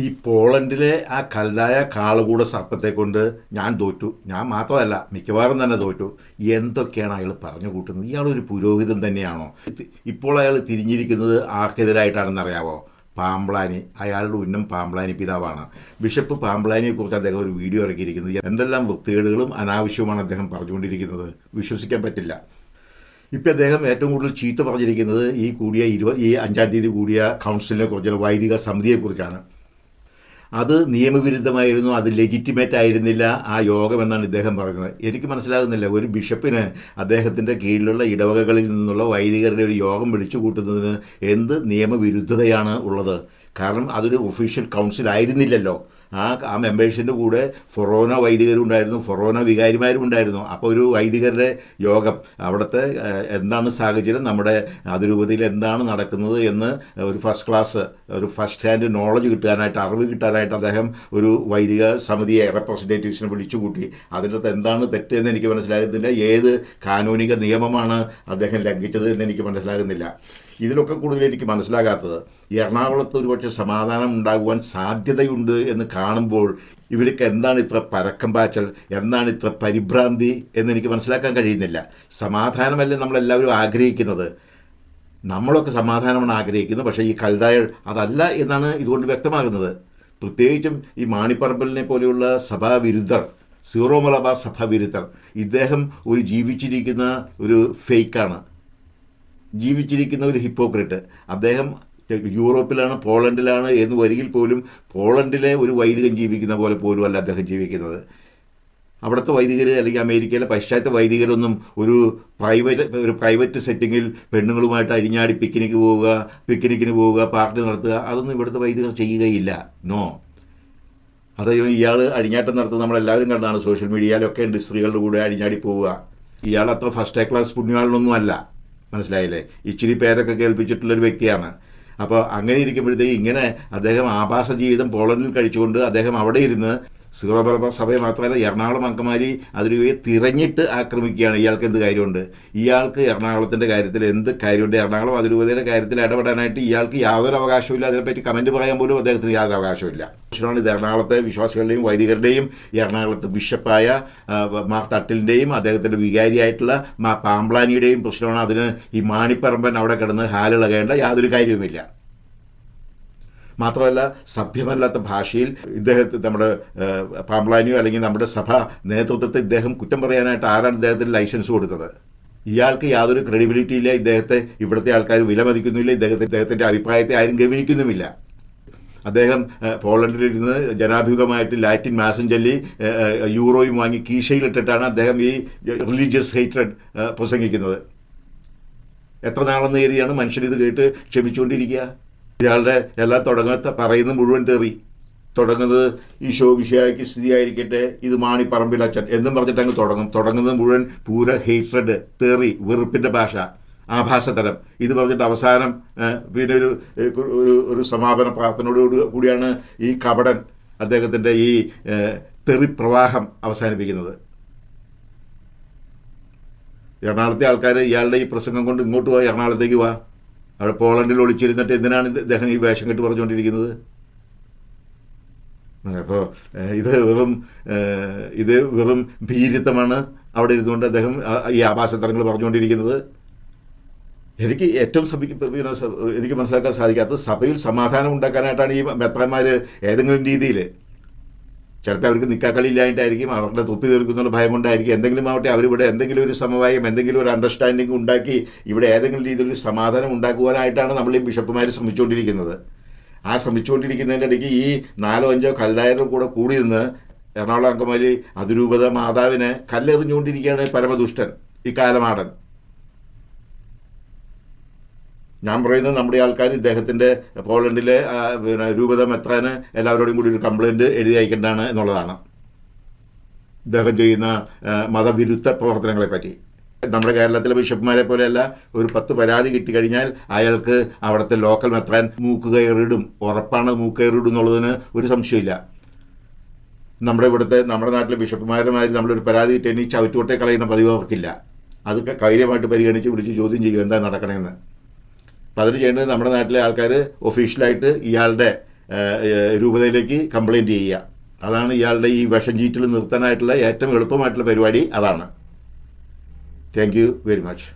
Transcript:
ഈ പോളണ്ടിലെ ആ കല്ലായ കാളുകൂട സർപ്പത്തെ കൊണ്ട് ഞാൻ തോറ്റു. ഞാൻ മാത്രമല്ല മിക്കവാറും തന്നെ തോറ്റു. എന്തൊക്കെയാണ് അയാൾ പറഞ്ഞു കൂട്ടുന്നത്? ഇയാളൊരു പുരോഹിതൻ തന്നെയാണോ? ഇപ്പോൾ അയാൾ തിരിഞ്ഞിരിക്കുന്നത് ആർക്കെതിരായിട്ടാണെന്ന് അറിയാവോ പാമ്പ്ലാനി അയാളുടെ ഉന്നം പാമ്പ്ലാനി പിതാവാണ്. ബിഷപ്പ് പാമ്പ്ലാനിയെക്കുറിച്ച് അദ്ദേഹം ഒരു വീഡിയോ ഇറക്കിയിരിക്കുന്നത് എന്തെല്ലാം വൃത്തികേടുകളും അനാവശ്യവുമാണ് അദ്ദേഹം പറഞ്ഞുകൊണ്ടിരിക്കുന്നത്? വിശ്വസിക്കാൻ പറ്റില്ല. ഇപ്പം അദ്ദേഹം ഏറ്റവും കൂടുതൽ ചീത്ത പറഞ്ഞിരിക്കുന്നത് ഈ കൂടിയ ഇരുപത് ഈ അഞ്ചാം തീയതി കൂടിയ കൗൺസിലിനെ കുറിച്ചാണ് വൈദിക സമിതിയെക്കുറിച്ചാണ്. അത് നിയമവിരുദ്ധമായിരുന്നു അത് ലെജിറ്റിമേറ്റ് ആയിരുന്നില്ല. ആ യോഗം എന്നാണ് ഇദ്ദേഹം പറയുന്നത്. എനിക്ക് മനസ്സിലാകുന്നില്ല ഒരു ബിഷപ്പിന് അദ്ദേഹത്തിന്റെ കീഴിലുള്ള ഇടവകകളിൽ നിന്നുള്ള വൈദികരുടെ ഒരു യോഗം വിളിച്ചു കൂട്ടുന്നതിന് എന്ത് നിയമവിരുദ്ധതയാണ് ഉള്ളത്? കാരണം അതൊരു ഒഫീഷ്യൽ കൗൺസിൽ ആയിരുന്നില്ലല്ലോ. ആ ആ മെമ്പേഴ്സിന്റെ കൂടെ ഫൊറോന വൈദികരും ഉണ്ടായിരുന്നു ഫൊറോന വികാരിമാരും ഉണ്ടായിരുന്നു അപ്പോൾ ഒരു വൈദികരുടെ യോഗം. അവിടുത്തെ എന്താണ് സാഹചര്യം? നമ്മുടെ അതിരൂപതയിൽ എന്താണ് നടക്കുന്നത് എന്ന് ഒരു ഫസ്റ്റ് ക്ലാസ് ഒരു ഫസ്റ്റ് ഹാൻഡ് നോളജ് കിട്ടാനായിട്ട് അറിവ് കിട്ടാനായിട്ട് അദ്ദേഹം ഒരു വൈദിക സമിതിയെ റെപ്രസെന്റേറ്റീവ്സിനെ വിളിച്ചു കൂട്ടി അതിനകത്ത് എന്താണ് തെറ്റ് എന്ന് എനിക്ക് മനസ്സിലാകുന്നില്ല. ഏത് കാനൂനിക നിയമമാണ് അദ്ദേഹം ലംഘിച്ചത് എന്ന് എനിക്ക് മനസ്സിലാകുന്നില്ല. ഇതിലൊക്കെ കൂടുതൽ എനിക്ക് മനസ്സിലാകാത്തത് എറണാകുളത്ത് ഒരുപക്ഷെ സമാധാനം ഉണ്ടാകുവാൻ സാധ്യതയുണ്ട് എന്ന് കാണുമ്പോൾ ഇവർക്ക് എന്താണ് ഇത്ര പരക്കം പാച്ചൽ? എന്താണ് ഇത്ര പരിഭ്രാന്തി എന്ന് എനിക്ക് മനസ്സിലാക്കാൻ കഴിയുന്നില്ല. സമാധാനമല്ലേ നമ്മളെല്ലാവരും ആഗ്രഹിക്കുന്നത്? നമ്മളൊക്കെ സമാധാനമാണ് ആഗ്രഹിക്കുന്നത് പക്ഷേ ഈ കൽതായ അതല്ല എന്നാണ് ഇതുകൊണ്ട് വ്യക്തമാകുന്നത്. പ്രത്യേകിച്ചും ഈ മാണിപ്പറമ്പലിനെ പോലെയുള്ള സഭാവിരുദ്ധർ സീറോ മലബാർ സഭാവിരുദ്ധർ ഇദ്ദേഹം ഒരു ജീവിച്ചിരിക്കുന്ന ഒരു ഫേക്കാണ്. ജീവിച്ചിരിക്കുന്ന ഒരു ഹിപ്പോക്രറ്റ്. അദ്ദേഹം യൂറോപ്പിലാണ് പോളണ്ടിലാണ് എന്ന് വരികിൽ പോലും പോളണ്ടിലെ ഒരു വൈദികൻ ജീവിക്കുന്ന പോലെ പോലും അല്ല അദ്ദേഹം ജീവിക്കുന്നത്. അവിടുത്തെ വൈദികർ അല്ലെങ്കിൽ അമേരിക്കയിലെ പശ്ചാത്ത വൈദികരൊന്നും ഒരു പ്രൈവറ്റ് ഒരു പ്രൈവറ്റ് സെറ്റിങ്ങിൽ പെണ്ണുങ്ങളുമായിട്ട് അഴിഞ്ഞാടി പിക്നിക്ക് പോവുക പിക്നിക്കിന് പോവുക പാർട്ടി നടത്തുക അതൊന്നും ഇവിടുത്തെ വൈദികർ ചെയ്യുകയില്ല. നോ. അത് ഇയാൾ അഴിഞ്ഞാട്ടം നടത്തുന്നത് നമ്മളെല്ലാവരും കണ്ടതാണ്. സോഷ്യൽ മീഡിയയിലൊക്കെ ഉണ്ട് സ്ത്രീകളുടെ കൂടെ അഴിഞ്ഞാടി പോവുക. ഇയാൾ അത്ര ഫസ്റ്റ് ക്ലാസ് പുണ്യാളിനൊന്നും അല്ല മനസ്സിലായില്ലേ? ഇച്ചിരി പേരൊക്കെ കേൾപ്പിച്ചിട്ടുള്ളൊരു വ്യക്തിയാണ്. അപ്പോൾ അങ്ങനെ ഇരിക്കുമ്പോഴത്തേക്ക് ഇങ്ങനെ അദ്ദേഹം ആഭാസ ജീവിതം പോളണ്ടിൽ കഴിച്ചുകൊണ്ട് അദ്ദേഹം അവിടെ ഇരുന്ന് സീറോ സഭയെ മാത്രമല്ല എറണാകുളം അങ്കമാലി അതിരൂപയെ തിരഞ്ഞിട്ട് ആക്രമിക്കുകയാണ്. ഇയാൾക്ക് എന്ത് കാര്യമുണ്ട്? ഇയാൾക്ക് എറണാകുളത്തിന്റെ കാര്യത്തിൽ എന്ത് കാര്യമുണ്ട്? എറണാകുളം അതിരൂപതയുടെ കാര്യത്തിൽ ഇടപെടാനായിട്ട് ഇയാൾക്ക് യാതൊരു അവകാശമില്ല അതിനെപ്പറ്റി കമന്റ് പറയാൻ പോലും അദ്ദേഹത്തിന് യാതൊരു അവകാശമില്ല പക്ഷേ ഇത് എറണാകുളത്തെ വിശ്വാസികളുടെയും വൈദികരുടെയും എറണാകുളത്തെ ബിഷപ്പായ മാർ തട്ടിലിന്റെയും അദ്ദേഹത്തിന്റെ വികാരിയായിട്ടുള്ള മാ പാമ്പ്ലാനിയുടെയും പ്രശ്നമാണ്. അതിന് ഈ മാണിപ്പറമ്പൻ അവിടെ കിടന്ന് ഹാലിളകേണ്ട യാതൊരു കാര്യവുമില്ല. മാത്രമല്ല സഭ്യമല്ലാത്ത ഭാഷയിൽ ഇദ്ദേഹത്തെ നമ്മുടെ പാമ്പ്ലാനിയോ അല്ലെങ്കിൽ നമ്മുടെ സഭ നേതൃത്വത്തെ ഇദ്ദേഹം കുറ്റം പറയാനായിട്ട് ആരാണ് ഇദ്ദേഹത്തിന് ലൈസൻസ് കൊടുത്തത്? ഇയാൾക്ക് യാതൊരു ക്രെഡിബിലിറ്റി ഇല്ല. ഇദ്ദേഹത്തെ ഇവിടുത്തെ ആൾക്കാർ വിലമതിക്കുന്നില്ല. ഇദ്ദേഹത്തെ ഇദ്ദേഹത്തിന്റെ അഭിപ്രായത്തെ ആരും ഗവനിക്കുന്നുമില്ല അദ്ദേഹം പോളണ്ടിലിരുന്ന് ജനാഭിമുഖമായിട്ട് ലാറ്റിൻ മാസം ചൊല്ലി യൂറോയും വാങ്ങി കീശയിലിട്ടിട്ടാണ് അദ്ദേഹം ഈ റിലീജിയസ് ഹെയ്റ്റഡ് പ്രസംഗിക്കുന്നത്. എത്ര നാളെന്ന് കയറിയാണ് മനുഷ്യൻ ഇത് കേട്ട് ക്ഷമിച്ചുകൊണ്ടിരിക്കുക? ഇയാളുടെ എല്ലാ തുടങ്ങ പറയുന്ന മുഴുവൻ തെറി. തുടങ്ങുന്നത് ഈശോ വിഷയാക്കി സ്ഥിതിയായിരിക്കട്ടെ ഇത് മാണി അച്ഛൻ എന്നും പറഞ്ഞിട്ട് അങ്ങ് തുടങ്ങും. തുടങ്ങുന്നത് മുഴുവൻ പൂര ഹേറ്റ്രഡ് തെറി വെറുപ്പിന്റെ ഭാഷ ആഭാസതരം. ഇത് പറഞ്ഞിട്ട് അവസാനം പിന്നെ ഒരു ഒരു സമാപന പ്രാർത്ഥനയോട് കൂടിയാണ് ഈ കപടൻ അദ്ദേഹത്തിന്റെ ഈ തെറി പ്രവാഹം അവസാനിപ്പിക്കുന്നത്. എറണാകുളത്തെ ആൾക്കാർ ഇയാളുടെ ഈ പ്രസംഗം കൊണ്ട് ഇങ്ങോട്ട് പോയി എറണാകുളത്തേക്ക് വാ. അവിടെ പോളണ്ടിൽ ഒളിച്ചിരുന്നിട്ട് എന്തിനാണ് ഇദ്ദേഹം ഈ വേഷം കെട്ട് പറഞ്ഞുകൊണ്ടിരിക്കുന്നത് അപ്പോൾ ഇത് വെറും ഇത് വെറും ഭീരുത്വമാണ് അവിടെ ഇരുന്നുകൊണ്ട് അദ്ദേഹം ഈ ആഭാസത്തരങ്ങൾ പറഞ്ഞുകൊണ്ടിരിക്കുന്നത്. എനിക്ക് ഏറ്റവും സഭയ്ക്ക് പിന്നെ സ- എനിക്ക് മനസ്സിലാക്കാൻ സാധിക്കാത്തത് സഭയിൽ സമാധാനം ഉണ്ടാക്കാനായിട്ടാണ് ഈ മെത്രാന്മാർ ഏതെങ്കിലും രീതിയിൽ ചിലപ്പോൾ അവർക്ക് നിക്കാക്കളി ഇല്ലായിട്ടായിരിക്കും അവരുടെ തൊപ്പി തീർക്കുന്നുള്ള ഭയം കൊണ്ടായിരിക്കും എന്തെങ്കിലും ആവട്ടെ അവരിവിടെ എന്തെങ്കിലും ഒരു സമവായം എന്തെങ്കിലും ഒരു അണ്ടർസ്റ്റാൻഡിങ് ഉണ്ടാക്കി ഇവിടെ ഏതെങ്കിലും രീതിയിലൊരു സമാധാനം ഉണ്ടാക്കുവാനായിട്ടാണ് നമ്മൾ ഈ ബിഷപ്പുമാർ ശ്രമിച്ചുകൊണ്ടിരിക്കുന്നത്. ആ ശ്രമിച്ചുകൊണ്ടിരിക്കുന്നതിന്റെ ഇടയ്ക്ക് ഈ നാലോ അഞ്ചോ കല്ലായരും കൂടെ കൂടി നിന്ന് എറണാകുളം അങ്കമാലി അതിരൂപത മാതാവിനെ കല്ലെറിഞ്ഞുകൊണ്ടിരിക്കുകയാണ് പരമദുഷ്ടൻ ഈ കാലമാടൻ. ഞാൻ പറയുന്നത് നമ്മുടെ ആൾക്കാർ ഇദ്ദേഹത്തിന്റെ പോളണ്ടിലെ പിന്നെ രൂപതം എത്താൻ എല്ലാവരോടും കൂടി ഒരു കംപ്ലയിന്റ് എഴുതി അയക്കേണ്ടതാണ് എന്നുള്ളതാണ്. ഇദ്ദേഹം ചെയ്യുന്ന മതവിരുദ്ധ പ്രവർത്തനങ്ങളെ പറ്റി. നമ്മുടെ കേരളത്തിലെ ബിഷപ്പുമാരെ പോലെയല്ല ഒരു പത്ത് പരാതി കിട്ടിക്കഴിഞ്ഞാൽ അയാൾക്ക് അവിടുത്തെ ലോക്കൽ മെത്രാൻ മൂക്ക് കയറിടും ഉറപ്പാണ് മൂക്ക് കയറിടും എന്നുള്ളതിന് ഒരു സംശയമില്ല. നമ്മുടെ ഇവിടുത്തെ നമ്മുടെ നാട്ടിലെ ബിഷപ്പുമാരുമായി നമ്മളൊരു പരാതി കിട്ടിയതിന് ചവിറ്റുകൊട്ടെ കളയുന്ന പതിവ് അവർക്കില്ല. അതൊക്കെ കൈര്യമായിട്ട് പരിഗണിച്ച് വിളിച്ച് ചോദ്യം ചെയ്യുക എന്താ നടക്കണമെന്ന് അപ്പം അതിന് ചെയ്യേണ്ടത് നമ്മുടെ നാട്ടിലെ ആൾക്കാർ ഒഫീഷ്യലായിട്ട് ഇയാളുടെ രൂപതയിലേക്ക് കംപ്ലയിന്റ് ചെയ്യുക. അതാണ് ഇയാളുടെ ഈ വിഷം ചീറ്റിൽ നിർത്താനായിട്ടുള്ള ഏറ്റവും എളുപ്പമായിട്ടുള്ള പരിപാടി അതാണ്. Thank you very much